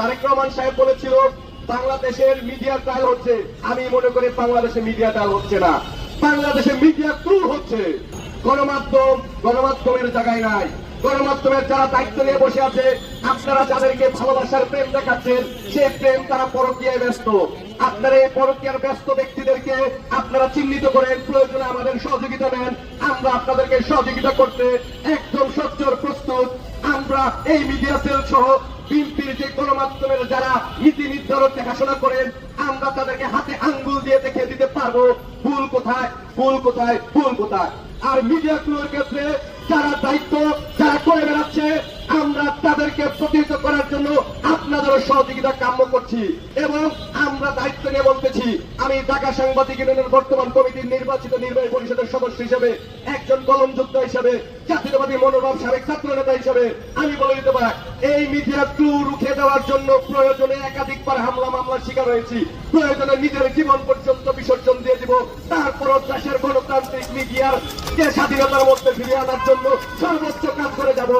তারেক রহমান সাহেব বলেছিল, বাংলাদেশের মিডিয়া ট্রায়াল হচ্ছে। আমি মনে করি বাংলাদেশে মিডিয়া ট্রায়াল হচ্ছে না। বাংলাদেশে মিডিয়া ক্রুর হচ্ছে। গণমাধ্যম, গণমাধ্যমের জায়গায় নাই। গণমাধ্যমের যারা দায়িত্ব নিয়ে বসে আছে, আপনারা যাদেরকে ভালোবাসার প্রেম দেখাচ্ছেন সেই প্রেম তারা পরকীয়ায় ব্যস্ত। আপনারা এই পরকীয়ার ব্যস্ত ব্যক্তিদেরকে আপনারা চিহ্নিত করেন, প্রয়োজনে আমাদের সহযোগিতা নেন। আমরা আপনাদেরকে সহযোগিতা করতে একদম সচ্চর প্রস্তুত। আমরা এই মিডিয়া সেল সহ গণমাধ্যমের যারা নীতি নির্ধারণ দেখাশোনা করেন, আমরা তাদেরকে হাতে আঙ্গুল দিয়ে দেখে দিতে পারব, ভুল কোথায় ভুল কোথায় ভুল কোথায়। আর মিডিয়া গুলোর ক্ষেত্রে যারা দায়িত্ব, যারা করে বেড়াচ্ছে, আমরা তাদেরকে জন্য আপনাদের সহযোগিতা কাম্য করছি এবং আমরা দায়িত্ব নিয়ে বলতেছি, আমি ঢাকা সাংবাদিক ইউনিয়নের বর্তমান কমিটির নির্বাচিত নির্বাহী পরিষদের সদস্য হিসেবে, একজন কলম যোদ্ধা হিসেবে, জাতীয়তাবাদী মনোভাব সাবেক ছাত্র নেতা হিসেবে, আমি বলে দিতে পারি, এই মিডিয়া ক্লু রুখে দেওয়ার জন্য প্রয়োজনে একাধিকবার হামলা মামলার শিকার হয়েছি। প্রয়োজনে নিজের জীবন পর্যন্ত বিসর্জন দিয়ে দিব। তারপর দেশের গণতান্ত্রিক মিডিয়ার যে স্বাধীনতার মধ্যে ফিরিয়ে আনার জন্য সর্বোচ্চ